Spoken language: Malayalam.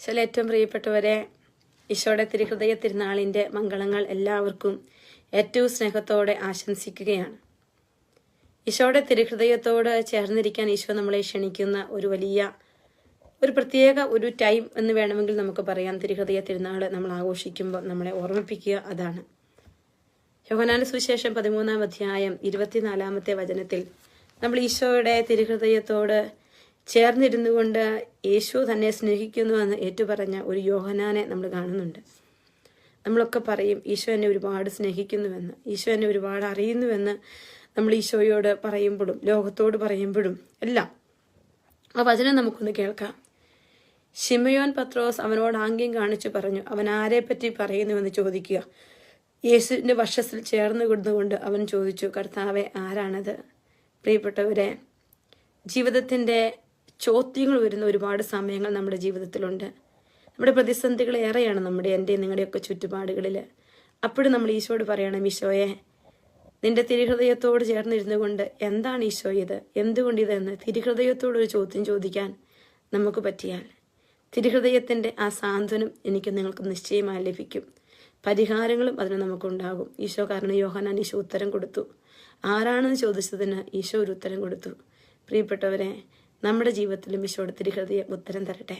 ചില ഏറ്റവും പ്രിയപ്പെട്ടവരെ ഈശോയുടെ തിരുഹൃദയ തിരുനാളിന്റെ മംഗളങ്ങൾ എല്ലാവർക്കും ഏറ്റവും സ്നേഹത്തോടെ ആശംസിക്കുകയാണ്. ഈശോയുടെ തിരുഹൃദയത്തോട് ചേർന്നിരിക്കാൻ ഈശോ നമ്മളെ ക്ഷണിക്കുന്ന ഒരു വലിയ ഒരു പ്രത്യേക ഒരു ടൈം എന്ന് വേണമെങ്കിൽ നമുക്ക് പറയാം. തിരുഹൃദയ തിരുനാൾ നമ്മൾ ആഘോഷിക്കുമ്പോൾ നമ്മളെ ഓർമ്മിപ്പിക്കുക അതാണ്. യോഹനാന സുവിശേഷം പതിമൂന്നാം അധ്യായം ഇരുപത്തിനാലാമത്തെ വചനത്തിൽ നമ്മൾ ഈശോയുടെ തിരുഹൃദയത്തോട് ചേർന്നിരുന്നു കൊണ്ട് യേശു തന്നെ സ്നേഹിക്കുന്നുവെന്ന് ഏറ്റുപറഞ്ഞ ഒരു യോഹനാനെ നമ്മൾ കാണുന്നുണ്ട്. നമ്മളൊക്കെ പറയും ഈശോ എന്നെ ഒരുപാട് സ്നേഹിക്കുന്നുവെന്ന്. ഈശോ എന്നെ ഒരുപാട് അറിയുന്നുവെന്ന് നമ്മൾ ഈശോയോട് പറയുമ്പോഴും ലോകത്തോട് പറയുമ്പോഴും എല്ലാം. ആ വചനം നമുക്കൊന്ന് കേൾക്കാം. ഷിമയോൻ പത്രോസ് അവനോട് ആംഗ്യം കാണിച്ചു പറഞ്ഞു അവൻ ആരെപ്പറ്റി പറയുന്നുവെന്ന് ചോദിക്കുക. യേശുവിന്റെ വർഷത്തിൽ ചേർന്ന് കൊടുത്തുകൊണ്ട് അവൻ ചോദിച്ചു കർത്താവെ ആരാണത്? പ്രിയപ്പെട്ടവരെ ജീവിതത്തിന്റെ ചോദ്യങ്ങൾ വരുന്ന ഒരുപാട് സമയങ്ങൾ നമ്മുടെ ജീവിതത്തിലുണ്ട്. നമ്മുടെ പ്രതിസന്ധികൾ ഏറെയാണ് നമ്മുടെ എന്റെ നിങ്ങളുടെയൊക്കെ ചുറ്റുപാടുകളിൽ. അപ്പോഴും നമ്മൾ ഈശോയോട് പറയണം ഈശോയെ നിന്റെ തിരുഹൃദയത്തോട് ചേർന്നിരുന്നു കൊണ്ട് എന്താണ് ഈശോ ഇത്? എന്തുകൊണ്ട് ഇതെന്ന്? തിരുഹൃദയത്തോടൊരു ചോദ്യം ചോദിക്കാൻ നമുക്ക് പറ്റിയാൽ. തിരുഹൃദയത്തിന്റെ ആ സാന്ത്വനം എനിക്ക് നിങ്ങൾക്ക് നിശ്ചയമായി ലഭിക്കും. പരിഹാരങ്ങളും അതിന് നമുക്കുണ്ടാകും. ഈശോ കാരണം യോഹനാൻ ഈശോ ഉത്തരം കൊടുത്തു. ആരാണെന്ന് ചോദിച്ചതിന് ഈശോ ഒരു ഉത്തരം കൊടുത്തു. പ്രിയപ്പെട്ടവരെ നമ്മുടെ ജീവിതത്തിലും ഈശോയുടെ തിരുഹൃദയം ഉത്തരം തരട്ടെ.